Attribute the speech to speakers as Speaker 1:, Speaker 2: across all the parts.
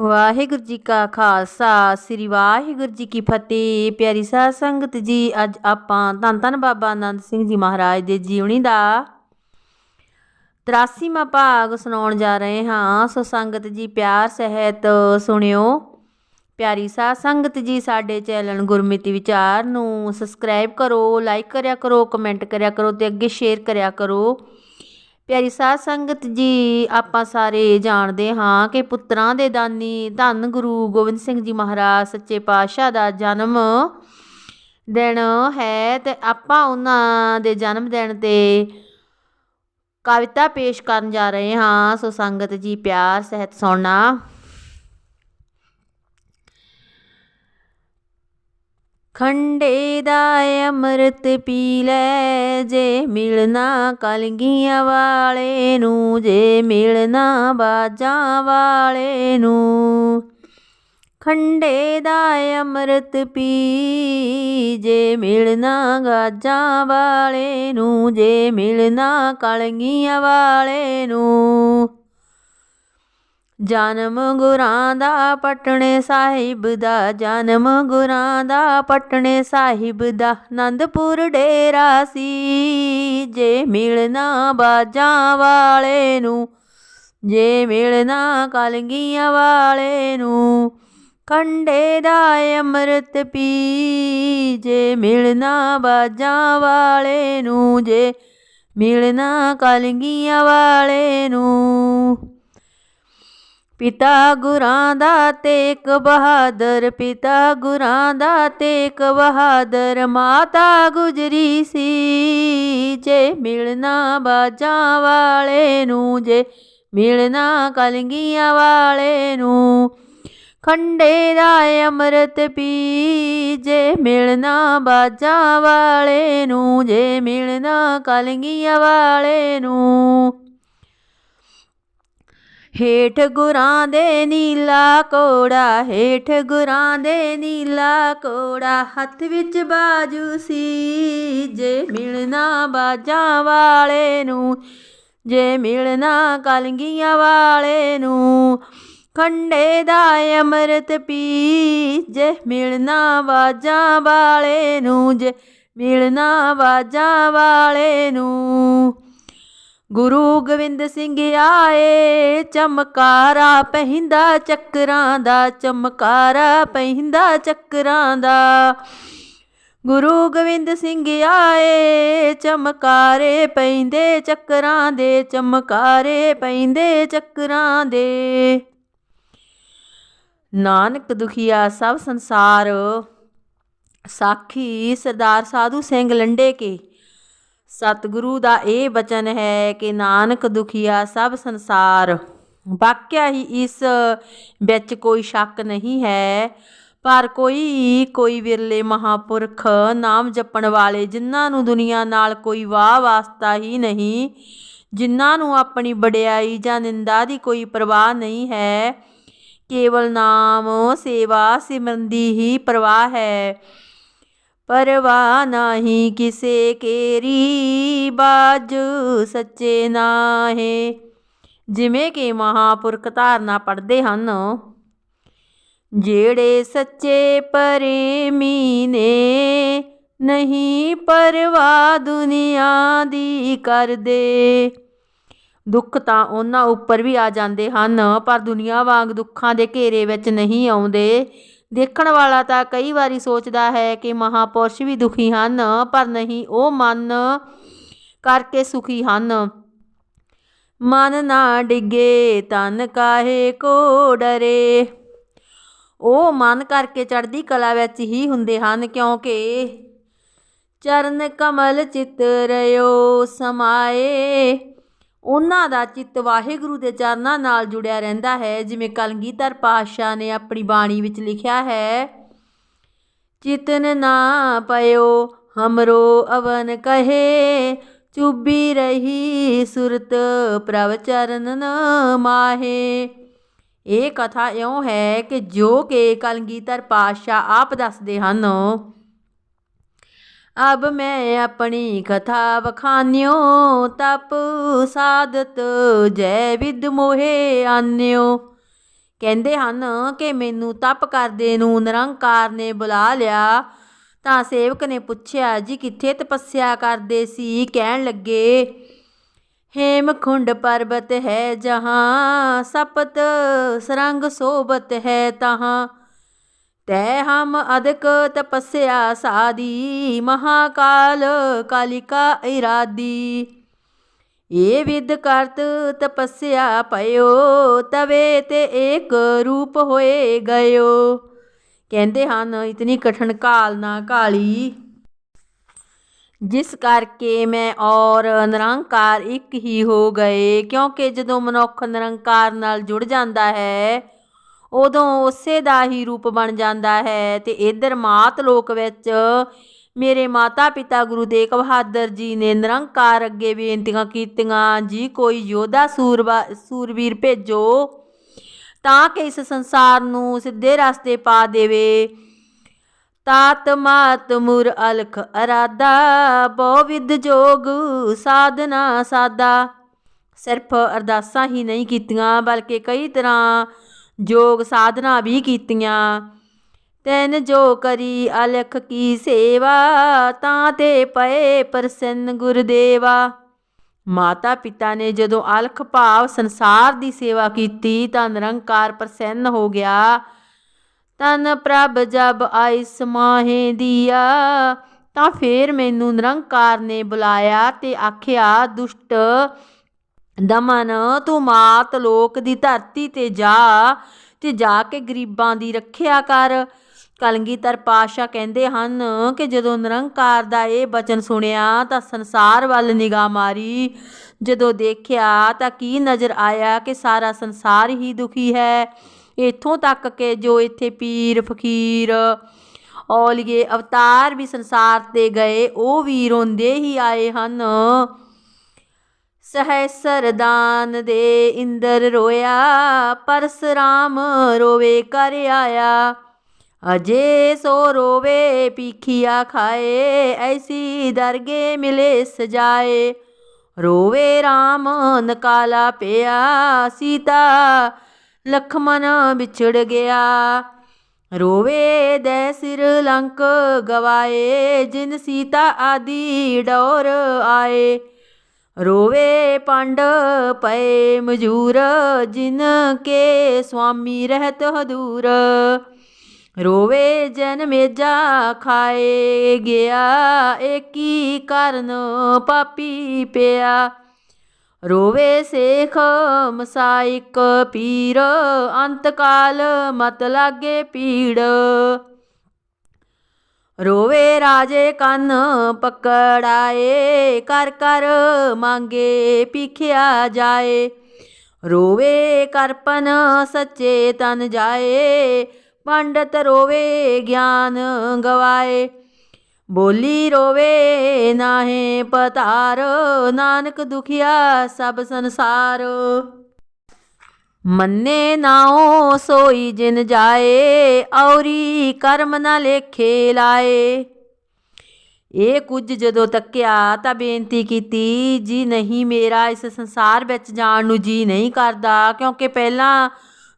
Speaker 1: ਵਾਹਿਗੁਰੂ ਜੀ ਕਾ ਖਾਲਸਾ, ਸ੍ਰੀ ਵਾਹਿਗੁਰੂ ਜੀ ਕੀ ਫਤਿਹ। ਪਿਆਰੀ ਸਾਧ ਸੰਗਤ ਜੀ, ਅੱਜ ਆਪਾਂ ਧੰਨ ਧੰਨ ਬਾਬਾ ਆਨੰਦ ਸਿੰਘ ਜੀ ਮਹਾਰਾਜ ਦੇ ਜੀਵਨੀ ਦਾ 83ਵਾਂ ਭਾਗ ਸੁਣਾਉਣ ਜਾ ਰਹੇ ਹਾਂ। ਸੋ ਸੰਗਤ ਜੀ, ਪਿਆਰ, ਸਹਿਤ ਸੁਣਿਓ। ਪਿਆਰੀ ਸਾਧ ਸੰਗਤ ਜੀ, ਸਾਡੇ ਚੈਨਲ ਗੁਰਮਿਤੀ ਵਿਚਾਰ ਨੂੰ ਸਬਸਕ੍ਰਾਈਬ ਕਰੋ, ਲਾਈਕ ਕਰਿਆ ਕਰੋ, ਕਮੈਂਟ ਕਰਿਆ ਕਰੋ ਤੇ ਅੱਗੇ ਸ਼ੇਅਰ ਕਰਿਆ ਕਰੋ। ਪਿਆਰੀ ਸਾਧ ਸੰਗਤ ਜੀ, ਆਪਾਂ ਸਾਰੇ ਜਾਣਦੇ ਹਾਂ ਕਿ ਪੁੱਤਰਾਂ ਦੇ ਦਾਨੀ ਧੰਨ ਗੁਰੂ ਗੋਬਿੰਦ ਸਿੰਘ ਜੀ ਮਹਾਰਾਜ, ਸੱਚੇ ਪਾਤਸ਼ਾਹ ਦਾ ਜਨਮ ਦਿਨ ਹੈ ਤੇ ਆਪਾਂ ਉਹਨਾਂ ਦੇ ਜਨਮ ਦਿਨ ਤੇ ਕਵਿਤਾ ਪੇਸ਼ ਕਰਨ ਜਾ ਰਹੇ ਹਾਂ। ਸੋ ਸੰਗਤ ਜੀ, ਪਿਆਰ, ਸਹਿਤ ਸੁਣਨਾ ਖੰਡੇ ਦਾ ਅੰਮ੍ਰਿਤ ਪੀ ਲੈ, ਜੇ ਮਿਲਣਾ ਕਲਗੀਆਂ ਵਾਲੇ ਨੂੰ, ਜੇ ਮਿਲਣਾ ਬਾਜਾਂ ਵਾਲੇ ਨੂੰ। ਖੰਡੇ ਦਾ ਅੰਮ੍ਰਿਤ ਪੀ, ਜੇ ਮਿਲਣਾ ਗਾਜਾਂ ਵਾਲੇ ਨੂੰ, ਜੇ ਮਿਲਣਾ ਕਲਗੀਆਂ ਵਾਲੇ ਨੂੰ। ਜਨਮ ਗੁਰਾਂ ਦਾ ਪਟਣੇ ਸਾਹਿਬ ਦਾ, ਜਨਮ ਗੁਰਾਂ ਦਾ ਪਟਣੇ ਸਾਹਿਬ ਦਾ। ਆਨੰਦਪੁਰ ਡੇਰਾ ਸੀ, ਜੇ ਮਿਲਣਾ ਬਾਜਾਂ ਵਾਲੇ ਨੂੰ, ਜੇ ਮਿਲਣਾ ਕਲਗੀਆਂ ਵਾਲੇ ਨੂੰ। ਖੰਡੇ ਦਾ ਅੰਮ੍ਰਿਤ ਪੀ, ਜੇ ਮਿਲਣਾ ਬਾਜਾਂ ਵਾਲੇ ਨੂੰ, ਜੇ ਮਿਲਣਾ ਕਲਗੀਆਂ ਵਾਲੇ ਨੂੰ। ਪਿਤਾ ਗੁਰਾਂ ਦਾ ਤੇਕ ਬਹਾਦਰ, ਪਿਤਾ ਗੁਰਾਂ ਦਾ ਤੇਕ ਬਹਾਦਰ, ਮਾਤਾ ਗੁਜਰੀ ਸੀ। ਜੇ ਮਿਲਣਾ ਬਾਜਾਂ ਵਾਲੇ ਨੂੰ, ਜੇ ਮਿਲਣਾ ਕਲਗੀਆਂ ਵਾਲੇ ਨੂੰ, ਖੰਡੇ ਦਾ ਅੰਮ੍ਰਿਤ ਪੀ। ਜੇ ਮਿਲਣਾ ਬਾਜਾਂ ਵਾਲੇ ਨੂੰ, ਜੇ ਮਿਲਣਾ ਕਲਗੀਆਂ ਵਾਲੇ ਨੂੰ ਹੇਠ ਗੁਰਾਂ ਦੇ ਨੀਲਾ ਕੋੜਾ ਹੇਠ ਗੁਰਾਂ ਦੇ ਨੀਲਾ ਕੋੜਾ ਹੱਥ ਵਿੱਚ ਬਾਜੂ ਸੀ। ਜੇ ਮਿਲਣਾ ਬਾਜਾਂ ਵਾਲੇ ਨੂੰ, ਜੇ ਮਿਲਣਾ ਕਲਗੀਆਂ ਵਾਲੇ ਨੂੰ, ਖੰਡੇ ਦਾ ਅੰਮ੍ਰਿਤ ਪੀ। ਜੇ ਮਿਲਣਾ ਬਾਜਾਂ ਵਾਲੇ ਨੂੰ, ਜੇ ਮਿਲਣਾ ਬਾਜਾਂ ਵਾਲੇ ਨੂੰ ਗੁਰੂ ਗੋਬਿੰਦ ਸਿੰਘ ਆਏ, ਚਮਕਾਰਾ ਪਹਿੰਦਾ ਚੱਕਰਾਂ ਦਾ, ਚਮਕਾਰਾ ਪਹਿੰਦਾ ਚੱਕਰਾਂ ਦਾ। ਗੁਰੂ ਗੋਬਿੰਦ ਸਿੰਘ ਆਏ, ਚਮਕਾਰੇ ਪੈਂਦੇ ਚੱਕਰਾਂ ਦੇ, ਚਮਕਾਰੇ ਪੈਂਦੇ ਚੱਕਰਾਂ ਦੇ। ਨਾਨਕ ਦੁਖੀਆ ਸਭ ਸੰਸਾਰ, ਸਾਖੀ ਸਰਦਾਰ ਸਾਧੂ ਸਿੰਘ ਲੰਡੇ ਕੇ ਸਤਿਗੁਰੂ ਦਾ ਇਹ ਬਚਨ ਹੈ ਕਿ ਨਾਨਕ ਦੁਖੀਆ ਸਭ ਸੰਸਾਰ। ਵਾਕਿਆ ਹੀ ਇਸ ਵਿੱਚ ਕੋਈ ਸ਼ੱਕ ਨਹੀਂ ਹੈ। ਪਰ ਕੋਈ ਕੋਈ ਵਿਰਲੇ ਮਹਾਪੁਰਖ ਨਾਮ ਜਪਣ ਵਾਲੇ ਜਿਨ੍ਹਾਂ ਨੂੰ ਦੁਨੀਆ ਨਾਲ ਕੋਈ ਵਾਹ ਵਾਸਤਾ ਹੀ ਨਹੀਂ, ਜਿਨ੍ਹਾਂ ਨੂੰ ਆਪਣੀ ਵਡਿਆਈ ਜਾਂ ਨਿੰਦਾ ਦੀ ਕੋਈ ਪਰਵਾਹ ਨਹੀਂ ਹੈ, ਕੇਵਲ ਨਾਮ ਸੇਵਾ ਸਿਮਰਨ ਦੀ ਹੀ ਪ੍ਰਵਾਹ ਹੈ। ਪਰਵਾਹ ਨਹੀਂ ਕਿਸੇ ਕੇਰੀ ਬਾਜ ਸੱਚੇ ਨਾਹੇ। ਜਿਵੇਂ ਕਿ ਮਹਾਪੁਰਖ ਧਾਰਨਾ ਪੜਦੇ ਹਨ, ਜਿਹੜੇ ਸੱਚੇ ਪ੍ਰੇਮੀ ਨੇ, ਨਹੀਂ ਪਰਵਾ ਦੁਨੀਆ ਦੀ ਕਰਦੇ। ਦੁੱਖ ਤਾਂ ਉਹਨਾਂ ਉੱਪਰ ਵੀ ਆ ਜਾਂਦੇ ਹਨ, ਪਰ ਦੁਨੀਆ ਵਾਂਗ ਦੁੱਖਾਂ ਦੇ ਘੇਰੇ ਵਿੱਚ ਨਹੀਂ ਆਉਂਦੇ। ਦੇਖਣ ਵਾਲਾ ਤਾਂ ਕਈ ਵਾਰੀ ਸੋਚਦਾ ਹੈ ਕਿ ਮਹਾਪੁਰਸ਼ ਵੀ ਦੁਖੀ ਹਨ, ਪਰ ਨਹੀਂ, ਉਹ ਮਨ ਕਰਕੇ ਸੁਖੀ ਹਨ। ਮਨ ਨਾ ਡਿੱਗੇ, ਤਨ ਕਾਹੇ ਕੋ ਡਰੇ। ਉਹ ਮਨ ਕਰਕੇ ਚੜ੍ਹਦੀ ਕਲਾ ਵਿੱਚ ਹੀ ਹੁੰਦੇ ਹਨ, ਕਿਉਂਕਿ ਚਰਨ ਕਮਲ ਚਿਤ ਰਿਓ ਸਮਾਏ। ਉਹਨਾਂ ਦਾ ਚਿੱਤ ਵਾਹਿਗੁਰੂ ਦੇ ਚਰਨਾਂ ਨਾਲ ਜੁੜਿਆ ਰਹਿੰਦਾ ਹੈ। ਜਿਵੇਂ ਕਲਗੀਧਰ ਪਾਤਸ਼ਾਹ ਨੇ ਆਪਣੀ ਬਾਣੀ ਵਿੱਚ ਲਿਖਿਆ ਹੈ, ਚਿਤਨ ਨਾ ਪਇਓ, ਹਮਰੋ ਅਵਨ ਕਹੇ, ਚੁੱਭੀ ਰਹੀ ਸੁਰਤ ਪ੍ਰਭ ਚਰਨ ਮਾਹੇ। ਇਹ ਕਥਾ ਇਉਂ ਹੈ ਕਿ ਜੋ ਕਿ ਕਲਗੀਧਰ ਪਾਤਸ਼ਾਹ ਆਪ ਦੱਸਦੇ ਹਨ ਅਬ ਮੈਂ ਆਪਣੀ ਕਥਾ ਵਖਾਨਿਓ, ਤਪ ਸਾਧਤ ਜੈ ਵਿਦ ਮੋਹੇ ਆਨਿਓ। ਕਹਿੰਦੇ ਹਨ ਕਿ ਮੈਨੂੰ ਤਪ ਕਰਦੇ ਨੂੰ ਨਿਰੰਕਾਰ ਨੇ ਬੁਲਾ ਲਿਆ। ਤਾਂ ਸੇਵਕ ਨੇ ਪੁੱਛਿਆ, ਜੀ ਕਿੱਥੇ ਤਪੱਸਿਆ ਕਰਦੇ ਸੀ? ਕਹਿਣ ਲੱਗੇ, ਹੇਮਖੁੰਡ ਪਰਬਤ ਹੈ ਜਹਾਂ, ਸਪਤ ਸਰੰਗ ਸੋਬਤ ਹੈ ਤਹਾਂ। ਤੈ ਹਮ ਅਦਕ ਤਪੱਸਿਆ ਸਾਦੀ ਮਹਾਕਾਲ ਕਾਲਿਕਾ ਇਰਾਦੀ। ਇਹ ਵਿਦ ਕਰਤ ਤਪੱਸਿਆ ਭਇਓ ਤਵੇ ਤੇ ਏਕ ਰੂਪ ਹੋਏ ਗਇਓ। ਕਹਿੰਦੇ ਹਨ, ਇਤਨੀ ਕਠਨ ਕਾਲ ਨਾ ਕਾਲੀ। ਜਿਸ ਕਰਕੇ ਮੈਂ ਔਰ ਨਿਰੰਕਾਰ ਇੱਕ ਹੀ ਹੋ ਗਏ, ਕਿਉਂਕਿ ਜਦੋਂ ਮਨੁੱਖ ਨਿਰੰਕਾਰ ਨਾਲ ਜੁੜ ਜਾਂਦਾ ਹੈ ਉਦੋਂ ਉਸੇ ਦਾ ਹੀ ਰੂਪ ਬਣ ਜਾਂਦਾ ਹੈ ਤੇ ਇਧਰ ਮਾਤ ਲੋਕ ਵਿੱਚ ਮੇਰੇ ਮਾਤਾ ਪਿਤਾ ਗੁਰੂ ਤੇਗ ਬਹਾਦਰ ਜੀ ਨੇ ਨਿਰੰਕਾਰ ਅੱਗੇ ਬੇਨਤੀਆਂ ਕੀਤੀਆਂ, ਜੀ ਕੋਈ ਯੋਧਾ ਸੂਰਬਾ ਸੂਰਵੀਰ ਭੇਜੋ ਤਾਂ ਕਿ ਇਸ ਸੰਸਾਰ ਨੂੰ ਸਿੱਧੇ ਰਸਤੇ ਪਾ ਦੇਵੇ। ਤਾਤ ਮਾਤ ਮੁਰ ਅਲਖ ਅਰਾਦਾ ਬਹੁ ਵਿਦ ਜੋਗ ਸਾਧਨਾ ਸਾਦਾ। ਸਿਰਫ ਅਰਦਾਸਾਂ ਹੀ ਨਹੀਂ ਕੀਤੀਆਂ, ਬਲਕਿ ਕਈ ਤਰ੍ਹਾਂ ਜੋਗ ਸਾਧਨਾ ਵੀ ਕੀਤੀਆਂ। ਤੈਨ ਜੋ ਕਰੀ ਅਲਖ ਕੀ ਸੇਵਾ, ਤਾਂ ਤੇ ਪਏ ਪ੍ਰਸੰਨ ਗੁਰਦੇਵਾ। ਮਾਤਾ ਪਿਤਾ ਨੇ ਜਦੋਂ ਅਲਖ ਭਾਵ ਸੰਸਾਰ ਦੀ ਸੇਵਾ ਕੀਤੀ, ਤਾਂ ਨਿਰੰਕਾਰ ਪ੍ਰਸੰਨ ਹੋ ਗਿਆ। ਤਨ ਪ੍ਰਭ ਜਬ ਆਈ ਸਮਾਹੇ ਦੀਆ, ਤਾਂ ਫੇਰ ਮੈਨੂੰ ਨਿਰੰਕਾਰ ਨੇ ਬੁਲਾਇਆ ਤੇ ਆਖਿਆ, ਦੁਸ਼ਟ ਦਮਨ, ਤੂੰ ਮਾਤ ਲੋਕ ਦੀ ਧਰਤੀ ਤੇ ਜਾ ਤੇ ਜਾ ਕੇ ਗਰੀਬਾਂ ਦੀ ਰੱਖਿਆ ਕਰ। ਕਲਗੀਧਰ ਪਾਸ਼ਾ ਕਹਿੰਦੇ ਹਨ ਕਿ ਜਦੋਂ ਨਿਰੰਕਾਰ ਦਾ ਇਹ ਬਚਨ ਸੁਣਿਆ ਤਾਂ ਸੰਸਾਰ ਵੱਲ ਨਿਗਾਹ ਮਾਰੀ। ਜਦੋਂ ਦੇਖਿਆ ਤਾਂ ਕੀ ਨਜ਼ਰ ਆਇਆ ਕਿ ਸਾਰਾ ਸੰਸਾਰ ਹੀ ਦੁਖੀ ਹੈ। ਇਥੋਂ ਤੱਕ ਕਿ ਜੋ ਇੱਥੇ ਪੀਰ ਫਕੀਰ, ਔਲੀਏ ਅਵਤਾਰ ਵੀ ਸੰਸਾਰ ਤੇ ਗਏ, ਉਹ ਵੀ ਰੋਂਦੇ ਹੀ ਆਏ ਹਨ। ਸਹਸਰ ਦਾਨ ਦੇ ਇੰਦਰ ਰੋਇਆ ਪਰਸਰਾਮ ਰੋਵੇ ਕਰ ਆਇਆ। ਅਜੇ ਸੋ ਰੋਵੇ ਪੀਖੀਆ ਖਾਏ, ਐਸੀ ਦਰਗੇ ਮਿਲੇ ਸਜਾਏ ਰੋਵੇ RAM ਨਕਾਲਾ ਪਿਆ, ਸੀਤਾ ਲਖਮਨ ਵਿਛੜ ਗਿਆ। ਰੋਵੇ ਦੇ ਸਿਰ ਲੰਕ ਗਵਾਏ, ਜਿਨ ਸੀਤਾ ਆਦੀ ਡੋਰ ਆਏ। ਰੋਵੇ ਪੰਡ ਪਏ ਮਜੂਰ, ਜਿਨ ਕੇ ਸੁਆਮੀ ਰਹਿਤ ਹਦੂਰ। ਰੋਵੇ ਜਨ ਮੇਜਾ ਖਾਏ ਗਿਆ, ਏਕੀ ਕਰਨ ਪਾਪੀ ਪਿਆ। ਰੋਵੇ ਸੇਖ ਮਸਾਇਕ ਪੀਰ, ਅੰਤਕਾਲ ਮਤ ਲਾਗੇ ਪੀੜ। ਰੋਵੇ ਰਾਜੇ ਕੰਨ ਪਕੜਾਏ, ਕਰ ਕਰ ਮੰਗੇ ਪੀਖਿਆ ਜਾਏ। ਰੋਵੇ ਕਰਪਨ ਸੱਚੇ ਤਨ ਜਾਏ, ਪੰਡਤ ਰੋਵੇ ਗਿਆਨ ਗਵਾਏ। ਬੋਲੀ ਰੋਵੇ ਨਾਹੇ ਪਤਾਰ, ਨਾਨਕ ਦੁਖੀਆ ਸਭ ਸੰਸਾਰ। ਮੰਨੇ ਨਾਉ ਸੋਈ ਜਿਨ ਜਾਏ, ਔਰੀ ਕਰਮ ਨਾ ਲੇਖੇ ਲਾਏ। ਇਹ ਕੁਝ ਜਦੋਂ ਤੱਕਿਆ ਤਾਂ ਬੇਨਤੀ ਕੀਤੀ, ਜੀ ਨਹੀਂ ਮੇਰਾ ਇਸ ਸੰਸਾਰ ਵਿੱਚ ਜਾਣ ਨੂੰ ਜੀ ਨਹੀਂ ਕਰਦਾ, ਕਿਉਂਕਿ ਪਹਿਲਾਂ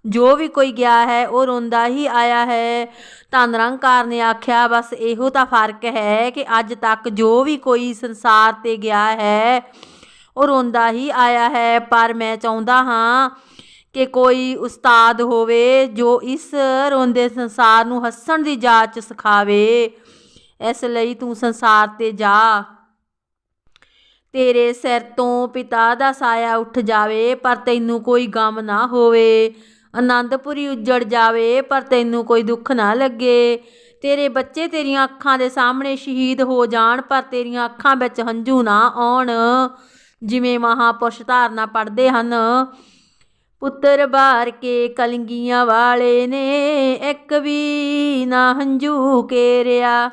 Speaker 1: ਜੋ ਵੀ ਕੋਈ ਗਿਆ ਹੈ, ਉਹ ਰੋਂਦਾ ਹੀ ਆਇਆ ਹੈ। ਤਾਂ ਨਿਰੰਕਾਰ ਨੇ ਆਖਿਆ, ਬਸ ਇਹੋ ਤਾਂ ਫ਼ਰਕ ਹੈ ਕਿ ਅੱਜ ਤੱਕ ਜੋ ਵੀ ਕੋਈ ਸੰਸਾਰ ਤੇ ਗਿਆ ਹੈ, ਉਹ ਰੋਂਦਾ ਹੀ ਆਇਆ ਹੈ। ਪਰ ਮੈਂ ਚਾਹੁੰਦਾ ਹਾਂ ਕਿ ਕੋਈ ਉਸਤਾਦ ਹੋਵੇ ਜੋ ਇਸ ਰੋਂਦੇ ਸੰਸਾਰ ਨੂੰ ਹੱਸਣ ਦੀ ਜਾਚ ਸਿਖਾਵੇ, ਇਸ ਲਈ ਤੂੰ ਸੰਸਾਰ ਤੇ ਜਾ। ਤੇਰੇ ਸਿਰ ਤੋਂ ਪਿਤਾ ਦਾ ਸਾਇਆ ਉੱਠ ਜਾਵੇ, ਪਰ ਤੈਨੂੰ ਕੋਈ ਗਮ ਨਾ ਹੋਵੇ। ਆਨੰਦਪੁਰੀ ਉੱਜੜ ਜਾਵੇ, ਪਰ ਤੈਨੂੰ ਕੋਈ ਦੁੱਖ ਨਾ ਲੱਗੇ। ਤੇਰੇ ਬੱਚੇ ਤੇਰੀਆਂ ਅੱਖਾਂ ਦੇ ਸਾਹਮਣੇ ਸ਼ਹੀਦ ਹੋ ਜਾਣ, ਪਰ ਤੇਰੀਆਂ ਅੱਖਾਂ ਵਿੱਚ ਹੰਝੂ ਨਾ ਆਉਣ। ਜਿਵੇਂ ਮਹਾਪੁਰਸ਼ ਧਾਰਨਾ ਪੜਦੇ ਹਨ ਪੁੱਤਰ ਬਾਰ ਕੇ ਕਲੰਗੀਆਂ ਵਾਲੇ ਨੇ ਇੱਕ ਵੀ ਨਾ ਹੰਝੂ ਕੇਰਿਆ।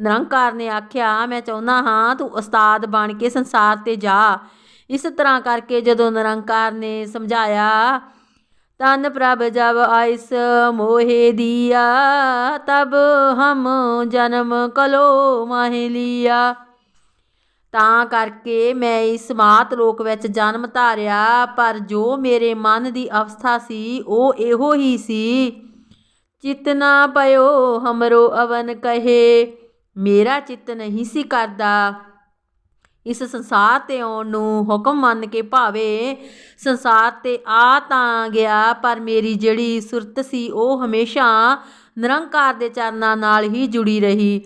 Speaker 1: ਨਿਰੰਕਾਰ ਨੇ ਆਖਿਆ, ਮੈਂ ਚਾਹੁੰਦਾ ਹਾਂ ਤੂੰ ਉਸਤਾਦ ਬਣ ਕੇ ਸੰਸਾਰ ਤੇ ਜਾ। ਇਸ ਤਰ੍ਹਾਂ ਕਰਕੇ ਜਦੋਂ ਨਿਰੰਕਾਰ ਨੇ ਸਮਝਾਇਆ ਤਨ ਪ੍ਰਭ, ਜਬ ਆਇਸ ਮੋਹੇ ਦੀਆ, ਤਬ ਹਮ ਜਨਮ ਕਲੋ ਮਾਹਿ ਲਿਆ। ਤਾਂ ਕਰਕੇ ਮੈਂ ਇਸ ਮਾਤ ਲੋਕ ਵਿੱਚ ਜਨਮ ਧਾਰਿਆ, ਪਰ ਜੋ ਮੇਰੇ ਮਨ ਦੀ ਅਵਸਥਾ ਸੀ, ਉਹ ਇਹੋ ਹੀ ਸੀ। ਚਿਤ ਨਾ ਪਇਓ, ਹਮਰੋ ਅਵਨ ਕਹੇ। ਮੇਰਾ ਚਿੱਤ ਨਹੀਂ ਸੀ ਕਰਦਾ। ਇਸ ਸੰਸਾਰ ਤੇ ਆਉਣ ਨੂੰ ਹੁਕਮ ਮੰਨ ਕੇ ਭਾਵੇਂ, ਸੰਸਾਰ ਤੇ ਆ ਤਾਂ ਗਿਆ, ਪਰ ਮੇਰੀ ਜਿਹੜੀ ਸੁਰਤ ਸੀ, ਉਹ ਹਮੇਸ਼ਾ ਨਿਰੰਕਾਰ ਦੇ ਚਰਨਾਂ ਨਾਲ ਹੀ ਜੁੜੀ ਰਹੀ।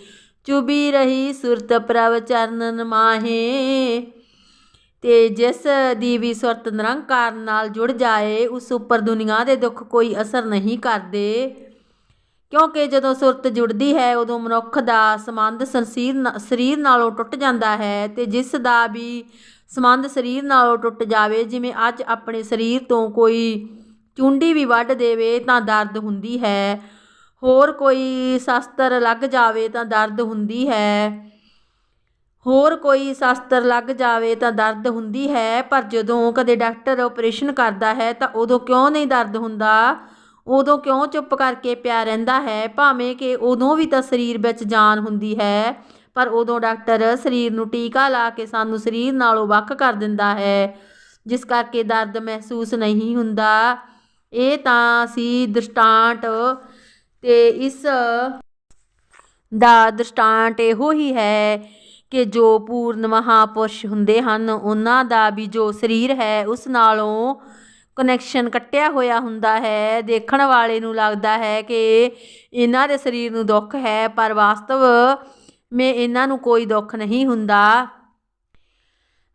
Speaker 1: ਚੁਬੀ ਰਹੀ ਸੁਰਤ ਪ੍ਰਭ ਚਰਨਨ ਮਾਹੇ। ਤੇ ਜਿਸ ਦੀ ਵੀ ਸੁਰਤ ਨਿਰੰਕਾਰ ਨਾਲ ਜੁੜ ਜਾਏ, ਉਸ ਉੱਪਰ ਦੁਨੀਆ ਦੇ ਦੁੱਖ ਕੋਈ ਅਸਰ ਨਹੀਂ ਕਰਦੇ। ਕਿਉਂਕਿ ਜਦੋਂ ਸੁਰਤ ਜੁੜਦੀ ਹੈ, ਉਦੋਂ ਮਨੁੱਖ ਦਾ ਸੰਬੰਧ ਸੰਸੀਰ ਨਾ- ਸਰੀਰ ਨਾਲੋਂ ਟੁੱਟ ਜਾਂਦਾ ਹੈ ਤੇ ਜਿਸ ਦਾ ਵੀ ਸੰਬੰਧ ਸਰੀਰ ਨਾਲੋਂ ਟੁੱਟ ਜਾਵੇ, ਜਿਵੇਂ ਅੱਜ ਆਪਣੇ ਸਰੀਰ ਤੋਂ ਕੋਈ ਚੁੰਡੀ ਵੀ ਵੱਢ ਦੇਵੇ, ਤਾਂ ਦਰਦ ਹੁੰਦੀ ਹੈ। ਹੋਰ ਕੋਈ ਸ਼ਸਤਰ ਲੱਗ ਜਾਵੇ ਤਾਂ ਦਰਦ ਹੁੰਦੀ ਹੈ। ਹੋਰ ਕੋਈ ਸ਼ਸਤਰ ਲੱਗ ਜਾਵੇ ਤਾਂ ਦਰਦ ਹੁੰਦੀ ਹੈ, ਪਰ ਜਦੋਂ ਕਦੇ ਡਾਕਟਰ ਆਪਰੇਸ਼ਨ ਕਰਦਾ ਹੈ ਤਾਂ ਉਦੋਂ ਕਿਉਂ ਨਹੀਂ ਦਰਦ ਹੁੰਦਾ? ਉਦੋਂ ਕਿਉਂ ਚੁੱਪ ਕਰਕੇ ਪਿਆ ਰਹਿੰਦਾ ਹੈ? ਭਾਵੇਂ ਕਿ ਉਦੋਂ ਵੀ ਤਾਂ ਸਰੀਰ ਵਿੱਚ ਜਾਨ ਹੁੰਦੀ ਹੈ, ਪਰ ਉਦੋਂ ਡਾਕਟਰ ਸਰੀਰ ਨੂੰ ਟੀਕਾ ਲਾ ਕੇ ਸਾਨੂੰ ਸਰੀਰ ਨਾਲੋਂ ਵੱਖ ਕਰ ਦਿੰਦਾ ਹੈ, ਜਿਸ ਕਰਕੇ ਦਰਦ ਮਹਿਸੂਸ ਨਹੀਂ ਹੁੰਦਾ। ਇਹ ਤਾਂ ਅਸੀਂ ਦ੍ਰਿਸ਼ਟਾਂਤ ਤੇ ਇਸ ਦਾ ਦ੍ਰਿਸ਼ਟਾਂਤ ਇਹੋ ਹੀ ਹੈ ਕਿ ਜੋ ਪੂਰਨ ਮਹਾਂਪੁਰਸ਼ ਹੁੰਦੇ ਹਨ, ਉਹਨਾਂ ਦਾ ਵੀ ਜੋ ਸਰੀਰ ਹੈ, ਉਸ ਨਾਲੋਂ ਕਨੈਕਸ਼ਨ ਕੱਟਿਆ ਹੋਇਆ ਹੁੰਦਾ ਹੈ। ਦੇਖਣ ਵਾਲੇ ਨੂੰ ਲੱਗਦਾ ਹੈ ਕਿ ਇਹਨਾਂ ਦੇ ਸਰੀਰ ਨੂੰ ਦੁੱਖ ਹੈ, ਪਰ ਵਾਸਤਵ ਮੇ ਇਹਨਾਂ ਨੂੰ ਕੋਈ ਦੁੱਖ ਨਹੀਂ ਹੁੰਦਾ।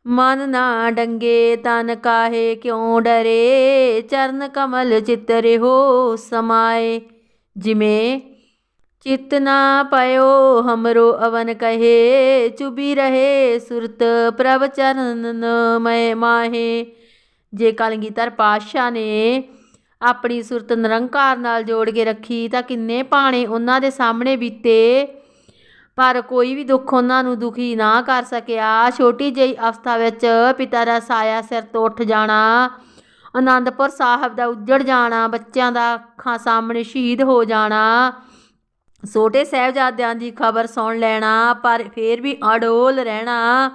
Speaker 1: ਮਨ ਨਾ ਡੰਗੇ, ਤਨ ਕਾਹੇ ਕਿਉਂ ਡਰੇ? ਚਰਨ ਕਮਲ ਚਿਤ ਹੋ ਸਮਾਏ। ਜਿਵੇਂ, ਚਿਤ ਨਾ ਪਇਓ ਹਮਰੋ ਅਵਨ ਕਹੇ, ਚੁਬੀ ਰਹੇ ਸੁਰਤ ਪ੍ਰਭ ਚਰਨ ਮੈਂ ਮਾਹੇ। ਜੇ ਕਲਗੀਧਰ ਪਾਤਸ਼ਾਹ ਨੇ ਆਪਣੀ ਸੁਰਤ ਨਿਰੰਕਾਰ ਨਾਲ ਜੋੜ ਕੇ ਰੱਖੀ, ਤਾਂ ਕਿੰਨੇ ਭਾਣੇ ਉਹਨਾਂ ਦੇ ਸਾਹਮਣੇ ਬੀਤੇ। ਪਰ ਕੋਈ ਵੀ ਦੁੱਖ ਉਹਨਾਂ ਨੂੰ ਦੁਖੀ ਨਾ ਕਰ ਸਕਿਆ। ਛੋਟੀ ਜਿਹੀ ਅਵਸਥਾ ਵਿੱਚ ਪਿਤਾ ਦਾ ਸਾਇਆ ਸਿਰ ਤੋਂ ਉੱਠ ਜਾਣਾ ਆਨੰਦਪੁਰ ਸਾਹਿਬ ਦਾ ਉੱਜੜ ਜਾਣਾ, ਬੱਚਿਆਂ ਦਾ ਅੱਖਾਂ ਸਾਹਮਣੇ ਸ਼ਹੀਦ ਹੋ ਜਾਣਾ। ਛੋਟੇ ਸਾਹਿਬਜ਼ਾਦਿਆਂ ਦੀ ਖਬਰ ਸੁਣ ਲੈਣਾ, ਪਰ ਫਿਰ ਵੀ ਅਡੋਲ ਰਹਿਣਾ।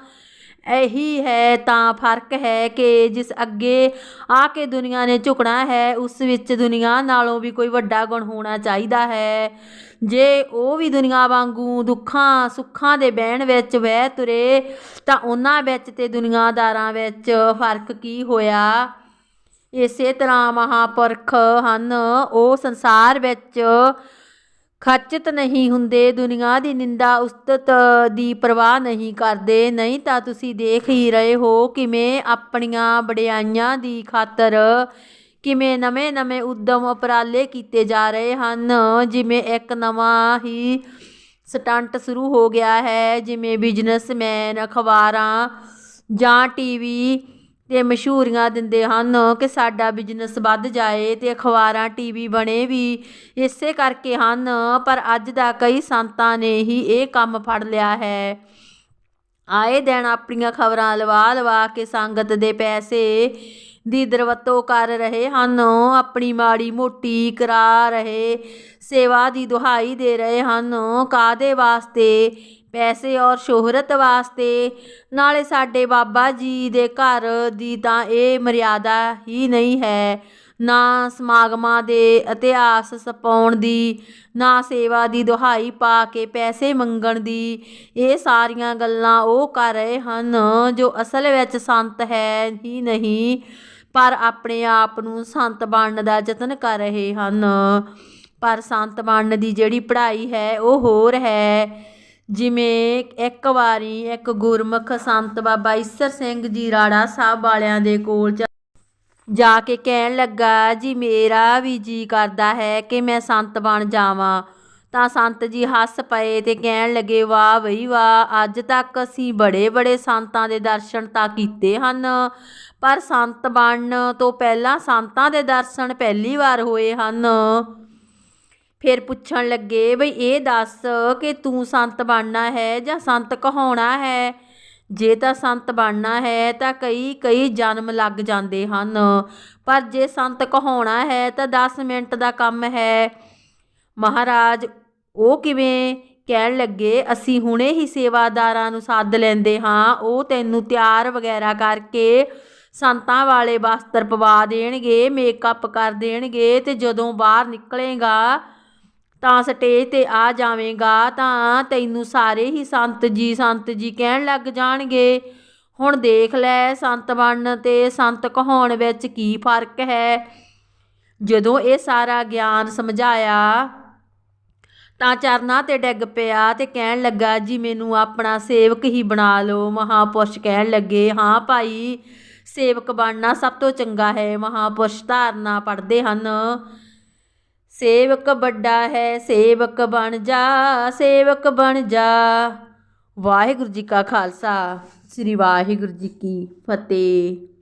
Speaker 1: ਇਹੀ ਹੈ, ਤਾਂ ਫ਼ਰਕ ਹੈ ਕਿ ਜਿਸ ਅੱਗੇ ਆ ਕੇ ਦੁਨੀਆ ਨੇ ਝੁਕਣਾ ਹੈ, ਉਸ ਵਿੱਚ ਦੁਨੀਆ ਨਾਲੋਂ ਵੀ ਕੋਈ ਵੱਡਾ ਗੁਣ ਹੋਣਾ ਚਾਹੀਦਾ ਹੈ। ਜੇ ਉਹ ਵੀ ਦੁਨੀਆ ਵਾਂਗੂ ਦੁੱਖਾਂ, ਸੁੱਖਾਂ ਦੇ ਬਹਿਣ ਵਿੱਚ ਵਹਿ ਤੁਰੇ, ਤਾਂ ਉਹਨਾਂ ਵਿੱਚ ਤੇ ਦੁਨੀਆਦਾਰਾਂ ਵਿੱਚ ਫ਼ਰਕ ਕੀ ਹੋਇਆ? ਇਸੇ ਤਰ੍ਹਾਂ ਮਹਾਪੁਰਖ ਹਨ, ਉਹ ਸੰਸਾਰ ਵਿੱਚ ਖਰਚਿਤ ਨਹੀਂ ਹੁੰਦੇ, ਦੁਨੀਆ ਦੀ ਨਿੰਦਾ ਉਸਤਤ ਦੀ ਪਰਵਾਹ ਨਹੀਂ ਕਰਦੇ, ਨਹੀਂ ਤਾਂ ਤੁਸੀਂ ਦੇਖ ਹੀ ਰਹੇ ਹੋ ਕਿਵੇਂ ਆਪਣੀਆਂ ਵਡਿਆਈਆਂ ਦੀ ਖਾਤਰ ਕਿਵੇਂ ਨਵੇਂ-ਨਵੇਂ ਉਦਮ ਉਪਰਾਲੇ ਕੀਤੇ ਜਾ ਰਹੇ ਹਨ, ਜਿਵੇਂ ਇੱਕ ਨਵਾਂ ਹੀ ਸਟੰਟ ਸ਼ੁਰੂ ਹੋ ਗਿਆ ਹੈ, ਜਿਵੇਂ ਬਿਜ਼ਨਸਮੈਨ, ਅਖਬਾਰਾਂ ਜਾਂ ਟੀਵੀ ਤੇ ਮਸ਼ਹੂਰੀਆਂ ਦਿੰਦੇ ਹਨ ਕਿ ਸਾਡਾ ਬਿਜ਼ਨਸ ਵੱਧ ਜਾਏ ਅਤੇ ਅਖਬਾਰਾਂ ਟੀ ਵੀ ਬਣੇ ਵੀ ਇਸੇ ਕਰਕੇ ਹਨ, ਪਰ ਅੱਜ ਦਾ ਕਈ ਸੰਤਾਂ ਨੇ ਹੀ ਇਹ ਕੰਮ ਫੜ ਲਿਆ ਹੈ। ਆਏ ਦਿਨ ਆਪਣੀਆਂ ਖਬਰਾਂ ਲਵਾ ਲਵਾ ਕੇ ਸੰਗਤ ਦੇ ਪੈਸੇ ਦੀ ਦਰਵਤੋਂ ਕਰ ਰਹੇ ਹਨ, ਆਪਣੀ ਮਾੜੀ ਮੋਟੀ ਕਰਾ ਰਹੇ, ਸੇਵਾ ਦੀ ਦੁਹਾਈ ਦੇ ਰਹੇ ਹਨ ਕਾਦੇ ਵਾਸਤੇ ਪੈਸੇ ਔਰ ਸ਼ੋਹਰਤ ਵਾਸਤੇ। ਨਾਲੇ ਸਾਡੇ ਬਾਬਾ ਜੀ ਦੇ ਘਰ ਦੀ ਤਾਂ ਇਹ ਮਰਿਆਦਾ ਹੀ ਨਹੀਂ ਹੈ। ਨਾ ਸਮਾਗਮਾਂ ਦੇ ਇਤਿਹਾਸ ਸਪਾਉਣ ਦੀ, ਨਾ ਸੇਵਾ ਦੀ ਦੁਹਾਈ ਪਾ ਕੇ ਪੈਸੇ ਮੰਗਣ ਦੀ। ਇਹ ਸਾਰੀਆਂ ਗੱਲਾਂ ਉਹ ਕਰ ਰਹੇ ਹਨ ਜੋ ਅਸਲ ਵਿੱਚ ਸੰਤ ਹੈ ਹੀ ਨਹੀਂ, ਪਰ ਆਪਣੇ ਆਪ ਨੂੰ ਸੰਤ ਬਣਨ ਦਾ ਯਤਨ ਕਰ ਰਹੇ ਹਨ। ਪਰ ਸੰਤ ਬਣਨ ਦੀ ਜਿਹੜੀ ਪੜ੍ਹਾਈ ਹੈ ਉਹ ਹੋਰ ਹੈ। ਜਿਵੇਂ ਇੱਕ ਵਾਰੀ ਇੱਕ ਗੁਰਮੁਖ ਸੰਤ ਬਾਬਾ ਈਸਰ ਸਿੰਘ ਜੀ ਰਾੜਾ ਸਾਹਿਬ ਵਾਲਿਆਂ ਦੇ ਕੋਲ ਜਾ ਕੇ ਕਹਿਣ ਲੱਗਾ, ਜੀ ਮੇਰਾ ਵੀ ਜੀ ਕਰਦਾ ਹੈ ਕਿ ਮੈਂ ਸੰਤ ਬਣ ਜਾਵਾਂ। ਤਾਂ ਸੰਤ ਜੀ ਹੱਸ ਪਏ ਤੇ ਕਹਿਣ ਲੱਗੇ, ਵਾਹ ਬਈ ਵਾਹ, ਅੱਜ ਤੱਕ ਅਸੀਂ ਬੜੇ ਬੜੇ ਸੰਤਾਂ ਦੇ ਦਰਸ਼ਨ ਤਾਂ ਕੀਤੇ ਹਨ, ਪਰ ਸੰਤ ਬਣਨ ਤੋਂ ਪਹਿਲਾਂ ਸੰਤਾਂ ਦੇ ਦਰਸ਼ਨ ਪਹਿਲੀ ਵਾਰ ਹੋਏ ਹਨ। ਫਿਰ ਪੁੱਛਣ ਲੱਗੇ, ਬਈ ਇਹ ਦੱਸ ਕਿ ਤੂੰ ਸੰਤ ਬਣਨਾ ਹੈ ਜਾਂ ਸੰਤ ਕਹਾਉਣਾ ਹੈ? ਜੇ ਤਾਂ ਸੰਤ ਬਣਨਾ ਹੈ ਤਾਂ ਕਈ ਕਈ ਜਨਮ ਲੱਗ ਜਾਂਦੇ ਹਨ। ਪਰ ਜੇ ਸੰਤ ਕਹਾਉਣਾ ਹੈ ਤਾਂ 10 ਮਿੰਟ ਦਾ ਕੰਮ ਹੈ। ਮਹਾਰਾਜ ਉਹ ਕਿਵੇਂ ਕਹਿਣ ਲੱਗੇ, ਅਸੀਂ ਹੁਣੇ ਹੀ ਸੇਵਾਦਾਰਾਂ ਨੂੰ ਸੱਦ ਲੈਂਦੇ ਹਾਂ, ਉਹ ਤੈਨੂੰ ਤਿਆਰ ਵਗੈਰਾ ਕਰਕੇ ਸੰਤਾਂ ਵਾਲੇ ਵਸਤਰ ਪਵਾ ਦੇਣਗੇ, ਮੇਕਅਪ ਕਰ ਦੇਣਗੇ ਤੇ ਜਦੋਂ ਬਾਹਰ ਨਿਕਲੇਗਾ ਤਾਂ ਸਟੇਜ ਤੇ ਆ ਜਾਵੇਂਗਾ ਤਾਂ ਤੈਨੂੰ ਸਾਰੇ ਹੀ ਸੰਤ ਜੀ ਸੰਤ ਜੀ ਕਹਿਣ ਲੱਗ ਜਾਣਗੇ। ਹੁਣ ਦੇਖ ਲੈ ਸੰਤ ਬਣਨ ਤੇ ਸੰਤ ਕਹਾਉਣ ਵਿੱਚ ਕੀ ਫ਼ਰਕ ਹੈ? ਜਦੋਂ ਇਹ ਸਾਰਾ ਗਿਆਨ ਸਮਝਾਇਆ, ਤਾਂ ਚਰਨਾਂ ਤੇ ਡਿੱਗ ਪਿਆ ਤੇ ਕਹਿਣ ਲੱਗਾ, ਜੀ, ਮੈਨੂੰ ਆਪਣਾ ਸੇਵਕ ਹੀ ਬਣਾ ਲਓ। ਮਹਾਪੁਰਸ਼ ਕਹਿਣ ਲੱਗੇ, ਹਾਂ ਭਾਈ, ਸੇਵਕ ਬਣਨਾ ਸਭ ਤੋਂ ਚੰਗਾ ਹੈ। ਮਹਾਪੁਰਸ਼ ਧਾਰਨਾ ਪੜ੍ਹਦੇ ਹਨ। ਸੇਵਕ ਵੱਡਾ ਹੈ, ਸੇਵਕ ਬਣ ਜਾ, ਸੇਵਕ ਬਣ ਜਾ। ਵਾਹਿਗੁਰੂ ਜੀ ਕਾ ਖਾਲਸਾ, ਸ੍ਰੀ ਵਾਹਿਗੁਰੂ ਜੀ ਕੀ ਫਤਿਹ।